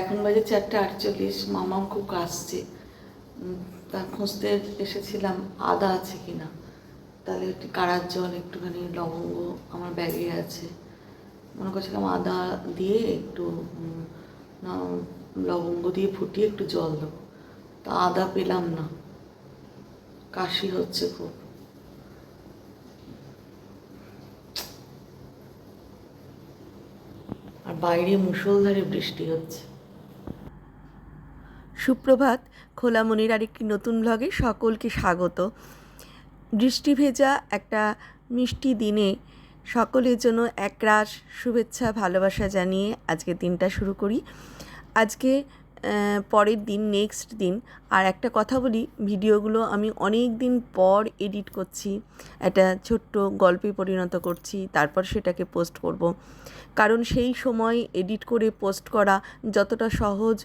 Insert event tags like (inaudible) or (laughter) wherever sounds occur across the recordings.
এখন বাজে চারটে আটচল্লিশ মামাম খুব কাশছে। তা খুঁজতে এসেছিলাম আদা আছে কি না তাহলে একটু কাড়ার জল, একটুখানি লবঙ্গ আমার ব্যাগে আছে। মনে করছিলাম আদা দিয়ে একটু লবঙ্গ দিয়ে ফুটিয়ে একটু জল দেবো। তা আদা পেলাম না। কাশি হচ্ছে খুব। আর বাইরে মুষলধারে বৃষ্টি হচ্ছে। সুপ্রভাত খোলামনির আরেকটি নতুন ব্লগে সকলকে স্বাগত। বৃষ্টি ভেজা একটা মিষ্টি দিনে সকলের জন্য একরাশ শুভেচ্ছা, ভালোবাসা জানিয়ে আজকে দিনটা শুরু করি। আজকে পরের দিন নেক্সট দিন, আর একটা কথা বলি, ভিডিওগুলো আমি অনেক দিন পর এডিট করছি, একটা ছোট্ট গল্পে পরিণত করছি, তারপর সেটাকে পোস্ট করব। কারণ সেই সময় এডিট করে পোস্ট করা যতটা সহজ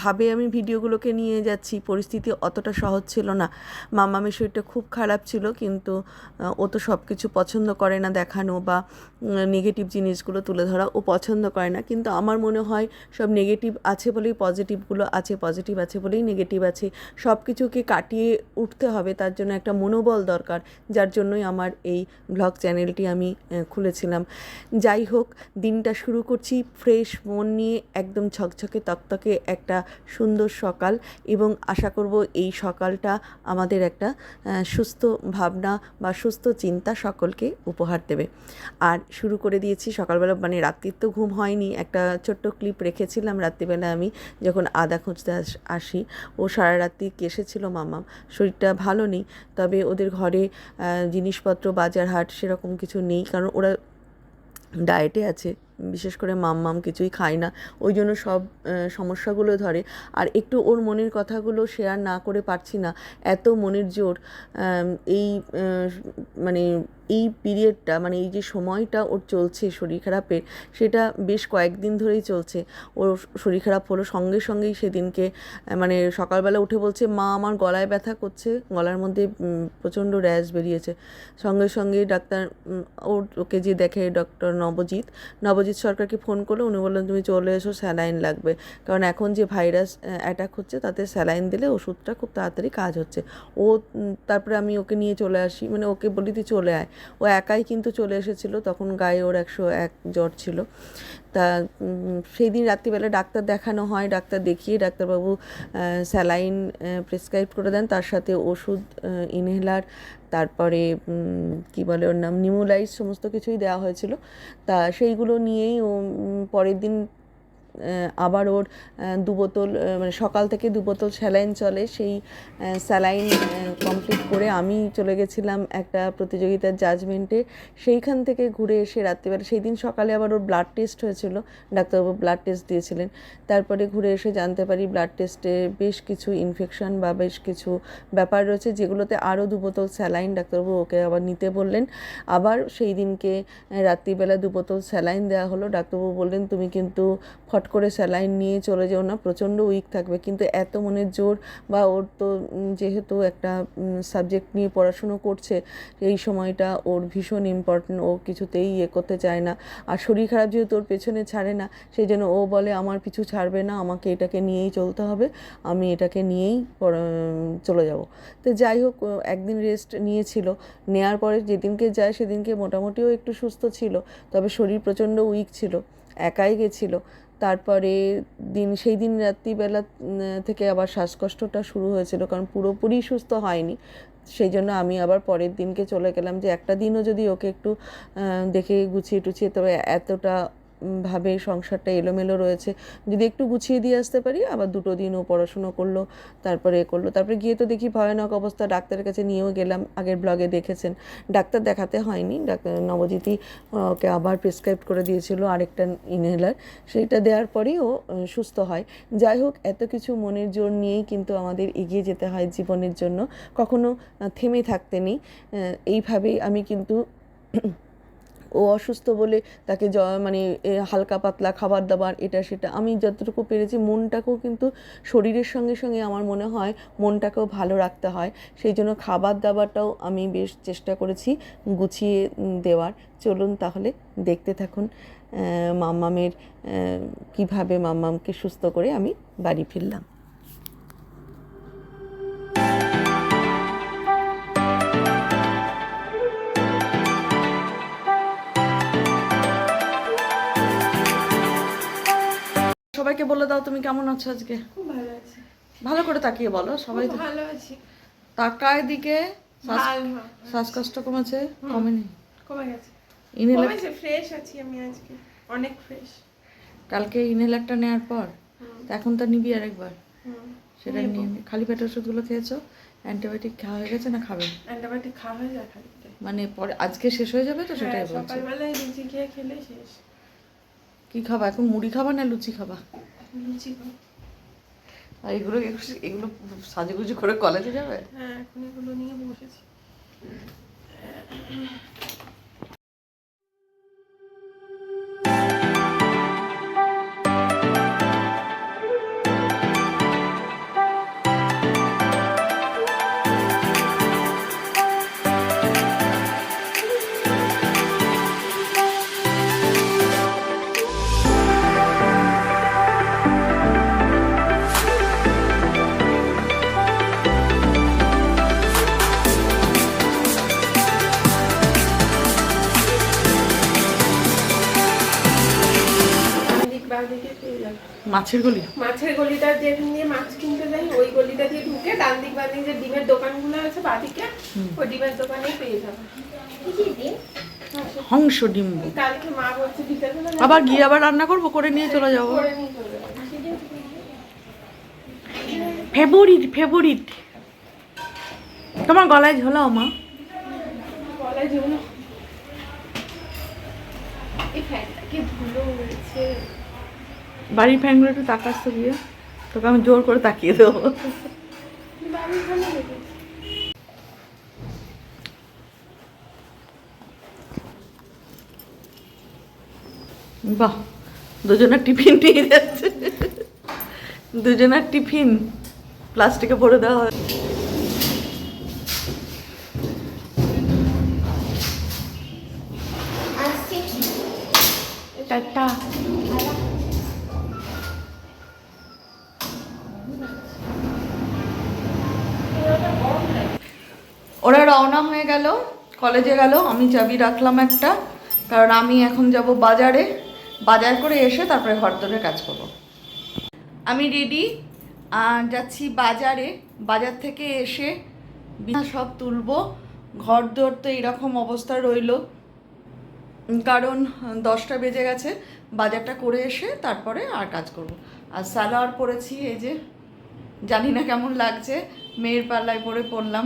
ভাবে আমি ভিডিওগুলোকে নিয়ে যাচ্ছি, পরিস্থিতি অতটা সহজ ছিল না। মামামের শরীরটা খুব খারাপ ছিল, কিন্তু ও তো সব কিছু পছন্দ করে না দেখানো বা নেগেটিভ জিনিসগুলো তুলে ধরা ও পছন্দ করে না। কিন্তু আমার মনে হয় সব নেগেটিভ আছে বলেই পজিটিভগুলো আছে পজিটিভ আছে বলেই নেগেটিভ আছে। সব কিছুকে কাটিয়ে উঠতে হবে, তার জন্য একটা মনোবল দরকার, যার জন্যই আমার এই ব্লগ চ্যানেলটি আমি খুলেছিলাম। যাই হোক, দিনটা শুরু করছি ফ্রেশ মন নিয়ে, একদম ছকছকে তকতকে একটা সুন্দর সকাল এবং আশা করব এই সকালটা আমাদের একটা সুস্থ ভাবনা বা সুস্থ চিন্তা সকলকে উপহার দেবে। আর শুরু করে দিয়েছি সকালবেলা মানে রাত্রির তো ঘুম হয়নি, একটা ছোট্ট ক্লিপ রেখেছিলাম রাত্রিবেলা আমি, যখন আদা খুঁজতে আস- ও সারা রাত্রি কেসেছিল মামা শরীরটা ভালো নেই, তবে ওদের ঘরে জিনিসপত্র বাজার হাট সেরকম কিছু নেই। কারণ ওরা ডায়েটে আছে। বিশেষ করে মাম মাম কিছুই খায় না। ওই জন্য সব সমস্যাগুলো ধরে। আর একটু ওর মনের কথাগুলো শেয়ার না করে পারছি না। এত মনের জোর এই মানে এই পিরিয়ডটা মানে এই যে সময়টা ওর চলছে শরীর খারাপের, সেটা বেশ কয়েকদিন ধরেই চলছে। ওর শরীর খারাপ হলো সঙ্গে সঙ্গেই সেদিনকে মানে সকালবেলা উঠে বলছে, মা, আমার গলায় ব্যথা করছে। গলার মধ্যে প্রচণ্ড র্যাশ বেরিয়েছে। সঙ্গে সঙ্গে ডাক্তার ওর ওকে যে দেখে ডক্টর নবজিৎ নবজিৎ সরকারকে ফোন করলে, উনি বললেন, তুমি চলে এসো, স্যালাইন লাগবে। কারণ এখন যে ভাইরাস অ্যাটাক হচ্ছে, তাতে স্যালাইন দিলে ওষুধটা খুব তাড়াতাড়ি কাজ হচ্ছে। ও তারপরে আমি ওকে নিয়ে চলে আসি মানে ওকে বলি, তুই চলে আয়। ও একাই কিন্তু চলে এসেছিল, তখন গায়ে ওর একশো এক জ্বর ছিল। তা সেই দিন রাত্রিবেলা ডাক্তার দেখানো হয়, ডাক্তার দেখিয়ে ডাক্তারবাবু স্যালাইন প্রেসক্রাইব করে দেন, তার সাথে ওষুধ ইনহেলার, তারপরে কি বলে ওর নাম নিমোলাইজ সমস্ত কিছুই দেওয়া হয়েছিল। তা সেইগুলো নিয়েই ও পরের দিন আবার ওর দু বোতল মানে সকাল থেকে দু বোতল স্যালাইন চলে। সেই স্যালাইন কমপ্লিট করে আমি চলে গেছিলাম একটা প্রতিযোগিতার জাজমেন্টে সেইখান থেকে ঘুরে এসে রাত্রিবেলা সেই দিন সকালে আবার ওর ব্লাড টেস্ট হয়েছিল। ডাক্তারবাবু ব্লাড টেস্ট দিয়েছিলেন। তারপরে ঘুরে এসে জানতে পারি ব্লাড টেস্টে বেশ কিছু ইনফেকশন বা বেশ কিছু ব্যাপার রয়েছে, যেগুলোতে আরও দু বোতল স্যালাইন ডাক্তারবাবু ওকে আবার নিতে বললেন। আবার সেই দিনকে রাত্রিবেলা দু বোতল স্যালাইন দেওয়া হলো। ডাক্তারবাবু বললেন, তুমি কিন্তু ফট করে স্যালাইন নিয়ে চলে যেও না, প্রচণ্ড উইক থাকবে। কিন্তু এত মনের জোর বা ওর তো যেহেতু একটা সাবজেক্ট নিয়ে পড়াশুনো করছে, এই সময়টা ওর ভীষণ ইম্পর্টেন্ট ও কিছুতেই ইয়ে করতে চায় না। আর শরীর খারাপ যেহেতু ওর পেছনে ছাড়ে না, সেই জন্য ও বলে, আমার পিছু ছাড়বে না, আমাকে এটাকে নিয়েই চলতে হবে, আমি এটাকে নিয়েই চলে যাব। তো যাই হোক একদিন রেস্ট নিয়েছিল নেওয়ার পরে যেদিনকে যায় সেদিনকে মোটামুটিও একটু সুস্থ ছিল, তবে শরীর প্রচণ্ড উইক ছিল, একাই গেছিল। তারপরে দিন, সেই দিন রাত্রিবেলা থেকে আবার শ্বাসকষ্টটা শুরু হয়েছিল, কারণ পুরোপুরি সুস্থ হয়নি। সেই জন্য আমি আবার পরের দিনকে চলে গেলাম যে একটা দিনও যদি ওকে একটু দেখে গুছিয়ে টুছিয়ে, তবে এতটা ভাবে সংসারটা এলোমেলো রয়েছে। যদি একটু গুছিয়ে দিয়ে আসতে পারি আবার দুটো দিন ও পড়াশুনো করল তারপরে এ করল। তারপরে গিয়ে তো দেখি ভয়ানক অবস্থা ডাক্তারের কাছে নিয়েও গেলাম আগের ব্লগে দেখেছেন। ডাক্তার দেখাতে হয়নি ডাক্তার আহ, ওকে আবার প্রেসক্রাইব করে দিয়েছিল আরেকটা ইনহেলার সেইটা দেওয়ার পরেই ও সুস্থ হয়। যাই হোক এত কিছু মনের জোর নিয়েই কিন্তু আমাদের এগিয়ে যেতে হয় জীবনের জন্য। কখনো থেমে থাকতে নেই। এইভাবেই আমি কিন্তু ও অসুস্থ বলে তাকে জ মানে হালকা পাতলা খাবার দাবার, এটা, সেটা, আমি যতটুকু পেরেছি, মনটাকেও কিন্তু শরীরের সঙ্গে সঙ্গে আমার মনে হয় মনটাকেও ভালো রাখতে হয়। সেই জন্য খাবার দাবারটাও আমি বেশ চেষ্টা করেছি গুছিয়ে দেওয়ার। চলুন তাহলে দেখতে থাকুন মাম্মামের কীভাবে মাম্মামকে সুস্থ করে আমি বাড়ি ফিরলাম। সবাইকে বলে দাও তুমি কেমন আছো আজকে? খুব ভালো আছি। ভালো করে তাকিয়ে বলো সবাই ভালো আছি। তাকায় দিকে শ্বাসকষ্ট কমেছে? কমেনি? কমে গেছে। ইনহেলার কমেছে ফ্রেশ আছি আমি আজকে অনেক ফ্রেশ কালকে ইনহেলারটা নেওয়ার পর এখন তো নিবি আরেকবার। সেটা নিয়ে খালি পেটের ওষুধগুলো খেয়েছো? অ্যান্টিবায়োটিক খাওয়া হয়ে গেছে না খাবে? অ্যান্টিবায়োটিক খাওয়া হয়ে যায় মানে পরে আজকে শেষ হয়ে যাবে তো সেটাই হ্যাঁ, বলছি। সকালবেলায় লুচি খেয়ে খেলে শেষ। কি খাবা? এখন মুড়ি খাবা না লুচি খাবা? লুচি খাবা। আর এগুলো এগুলো সাজুগুজু করে কলেজে যাবে? হ্যাঁ এখন এগুলো নিয়ে বসেছি। মাছের গলি? মাছের গলিটা যেখান দিয়ে মাছ কিনতে যাই ওই গলিটা দিয়ে ঢুকে ডান দিক বাদিক যে ডিমের দোকানগুলো আছে বাদিকে ওই ডিমের দোকানেই পেয়ে যাবে। হংস ডিম কালকে মা বলছে বিকেলবেলা আবার গিয়ে আবার রান্না করব করে নিয়ে চলে যাব। করে নিয়ে চলে যাবে। ফেভারিট ফেভারিট তোমার গলায় ঝোলাও মা। গলায় যেগুলো এই ফ্যানটা কি ধুলো উড়েছে বাড়ির ফ্যানগুলো একটু তাকাস তো গিয়ে। তোকে আমি জোর করে তাকিয়ে দেবো। বাহ, দুজনের টিফিন নিয়ে যাচ্ছে। দুজনের টিফিন প্লাস্টিকে ভরে দেওয়া হয়। কলেজে গেল, আমি চাবি রাখলাম একটা, কারণ আমি এখন যাব বাজারে। বাজার করে এসে তারপরে ঘর কাজ করব। আমি রেডি যাচ্ছি বাজারে। বাজার থেকে এসে বিছানা সব তুলবো। ঘর দর তো এরকম অবস্থা রইল। কারণ দশটা বেজে গেছে, বাজারটা করে এসে তারপরে আর কাজ করব। আর সালোয়ার পরেছি, এই যে, জানি না কেমন লাগছে, মেয়ের পাল্লায় পরে পরলাম।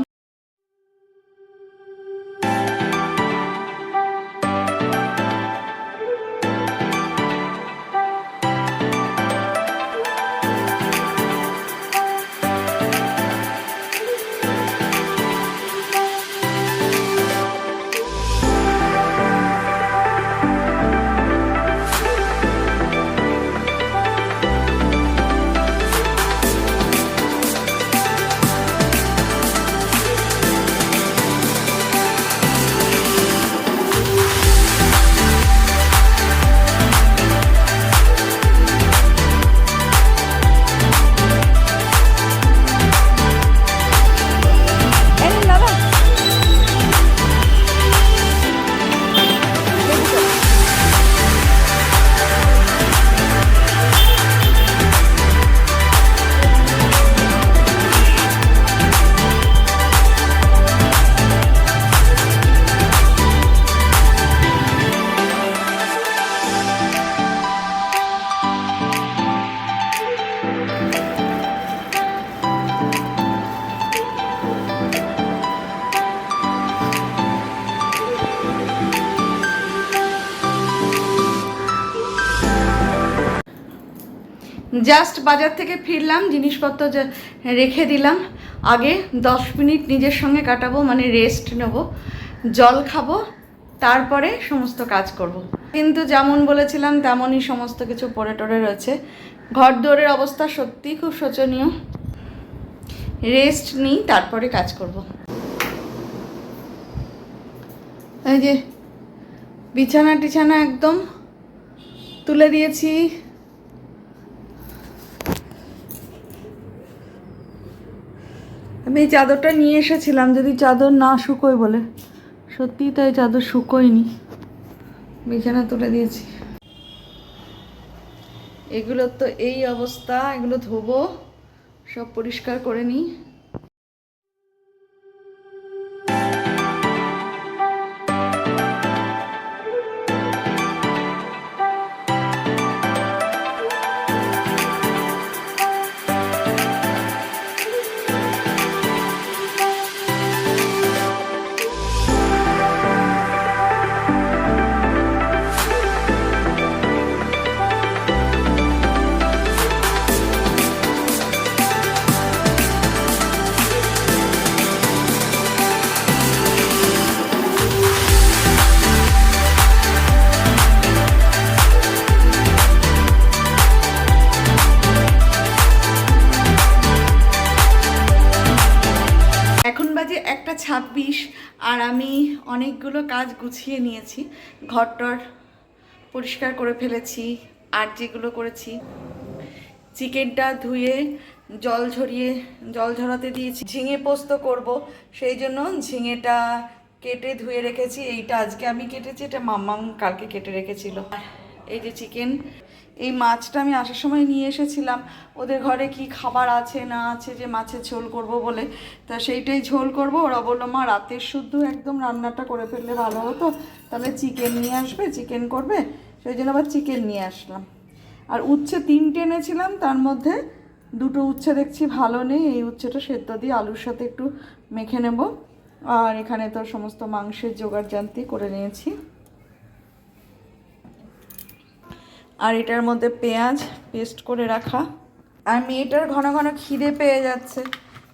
জাস্ট বাজার থেকে ফিরলাম, জিনিসপত্র রেখে দিলাম আগে দশ মিনিট নিজের সঙ্গে কাটাবো মানে রেস্ট নেব, জল খাব, তারপরে সমস্ত কাজ করব। কিন্তু যেমন বলেছিলাম, তেমনই সমস্ত কিছু পড়ে টরে রয়েছে ঘর দুয়ারের অবস্থা সত্যিই খুব শোচনীয় রেস্ট নিই, তারপরে কাজ করব। এই যে বিছানা টিছানা একদম তুলে দিয়েছি আমি এই চাদরটা নিয়ে এসেছিলাম, যদি চাদর না শুকোয় বলে। সত্যিই তাই চাদর শুকোয়নি। বিছানা তুলে দিয়েছি। এগুলোর তো এই অবস্থা, এগুলো ধোবো, সব পরিষ্কার করে নিই। অনেকগুলো কাজ গুছিয়ে নিয়েছি। ঘরটর পরিষ্কার করে ফেলেছি, আর যেগুলো করেছি, চিকেনটা ধুয়ে, জল ঝরিয়ে, জল ঝরাতে দিয়েছি। ঝিঙে পোস্ত করব, সেই জন্য ঝিঙেটা কেটে ধুয়ে রেখেছি। এইটা আজকে আমি কেটেছি, এটা মাম্মাম কালকে কেটে রেখেছিল। এই যে চিকেন এই মাছটা আমি আসার সময় নিয়ে এসেছিলাম। ওদের ঘরে কি খাবার আছে না আছে, যে মাছের ঝোল করব বলে। তা সেইটাই ঝোল করব। ওরা বলল, মা, রাতের শুদ্ধ একদম রান্নাটা করে ফেললে ভালো হতো। তাহলে চিকেন নিয়ে আসবে চিকেন করবে। সেই জন্য আবার চিকেন নিয়ে আসলাম। আর উচ্ছে তিনটে এনেছিলাম, তার মধ্যে দুটো উচ্ছে দেখছি ভালো নেই। এই উচ্ছেটা সেদ্ধ দিয়ে আলুর সাথে একটু মেখে নেব। আর এখানে তো সমস্ত মাংসের জোগাড় জানতি করে নিয়েছি। আর এটার মধ্যে পেঁয়াজ পেস্ট করে রাখা। আর মেয়েটার ঘন ঘন খিদে পেয়ে যাচ্ছে।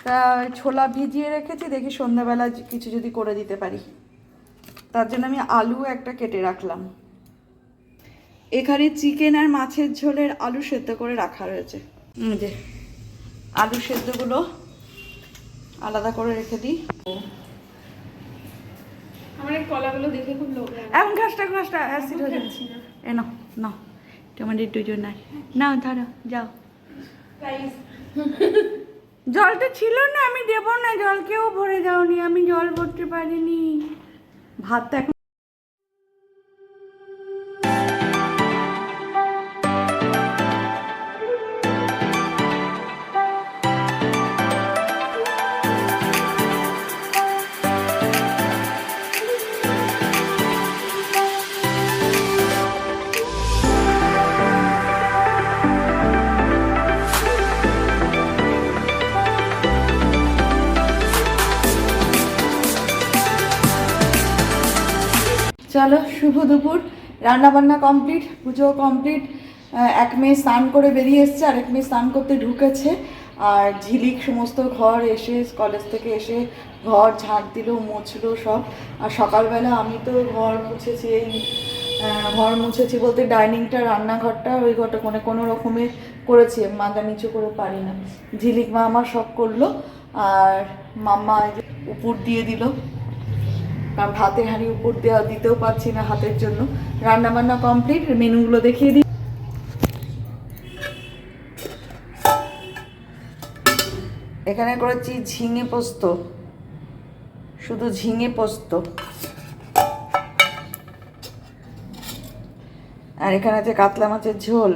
তা ছোলা ভিজিয়ে রেখেছি দেখি সন্ধ্যাবেলা কিছু যদি করে দিতে পারি। তার জন্য আমি আলু একটা কেটে রাখলাম। এখানে চিকেন আর মাছের ঝোলের আলু সেদ্ধ করে রাখা রয়েছে। যে আলু সেদ্ধগুলো আলাদা করে রেখে দিই। আমার কলাগুলো দেখে খুব লোভ লাগে। এমন ঘাসটা ঘাসটা অ্যাসিড হয়ে যাচ্ছে। এ নাও নাও। তোমাদের দুজন নাই নাও ধরো যাও। জল (laughs) জলটা ছিল না আমি দেবো না জল কেউ ভরে যাওনি আমি জল ভরতে পারিনি। ভাতটা এখন চলো শুভ দুপুর। রান্না বান্না কমপ্লিট পুজো কমপ্লিট এক মেয়ে স্নান করে বেরিয়ে এসছে আর এক মেয়ে স্নান করতে ঢুকেছে। আর ঝিলিক সমস্ত ঘর এসে কলেজ থেকে এসে ঘর ঝাঁট দিল, মুছলো সব। আর সকালবেলা আমি তো ঘর মুছেছি, এই ঘর মুছেছি বলতে ডাইনিংটা, রান্নাঘরটা ওই ঘরটা কোনো কোনো রকমে করেছি, মাথা নিচু করে পারি না। ঝিলিক মা আমার সব করল, আর মাম্মা উপর দিয়ে দিল। কারণ ভাতের হাঁড়ি উপর দেওয়া দিতেও পারছি না হাতের জন্য। রান্না বান্না কমপ্লিট মেনুগুলো দেখিয়ে দিই। এখানে করেছি ঝিঙে পোস্ত। শুধু ঝিঙে পোস্ত। আর এখানে আছে কাতলা মাছের ঝোল।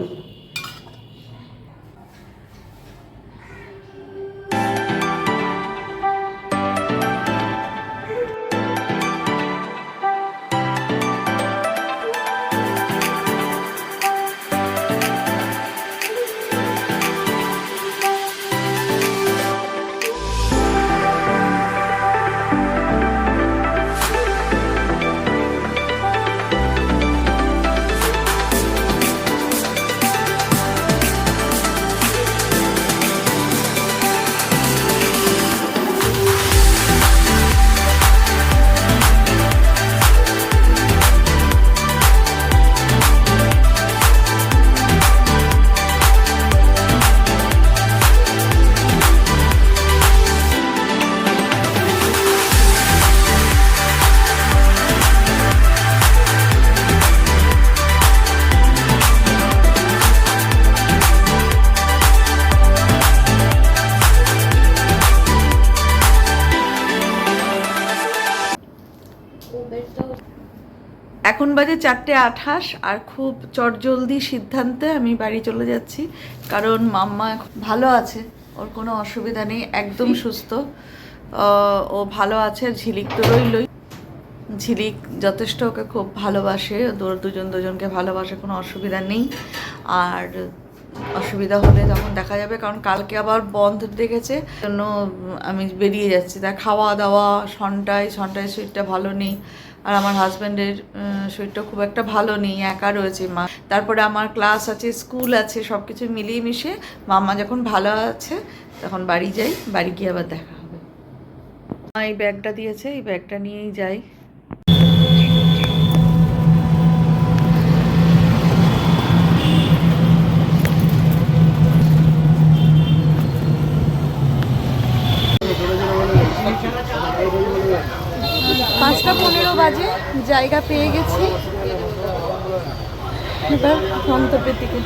বাজে চারটে আঠাশ আর খুব চটজলদি সিদ্ধান্তে আমি বাড়ি চলে যাচ্ছি। কারণ মাম্মা ভালো আছে ওর কোনো অসুবিধা নেই একদম সুস্থ। ও ভালো আছে ঝিলিক তো রইলই। ঝিলিক যথেষ্ট ওকে খুব ভালোবাসে দুজন দুজনকে ভালোবাসে কোনো অসুবিধা নেই। আর অসুবিধা হলে তখন দেখা যাবে কারণ কালকে আবার বন্ধ দেখেছে জন্য আমি বেরিয়ে যাচ্ছি। তার খাওয়া দাওয়া সন্টাই সন্টাই শরীরটা ভালো নেই। আর আমার হাজব্যান্ডের শরীরটা খুব একটা ভালো নেই, একা রয়েছে মা। তারপরে আমার ক্লাস আছে, স্কুল আছে সব কিছু মিলিয়ে মিশে মামা যখন ভালো আছে, তখন বাড়ি যাই, বাড়ি গিয়ে আবার দেখা হবে। মা এই ব্যাগটা দিয়েছে, এই ব্যাগটা নিয়েই যাই। জায়গা পেয়ে গেছি। এবার গন্তব্যের দিকে।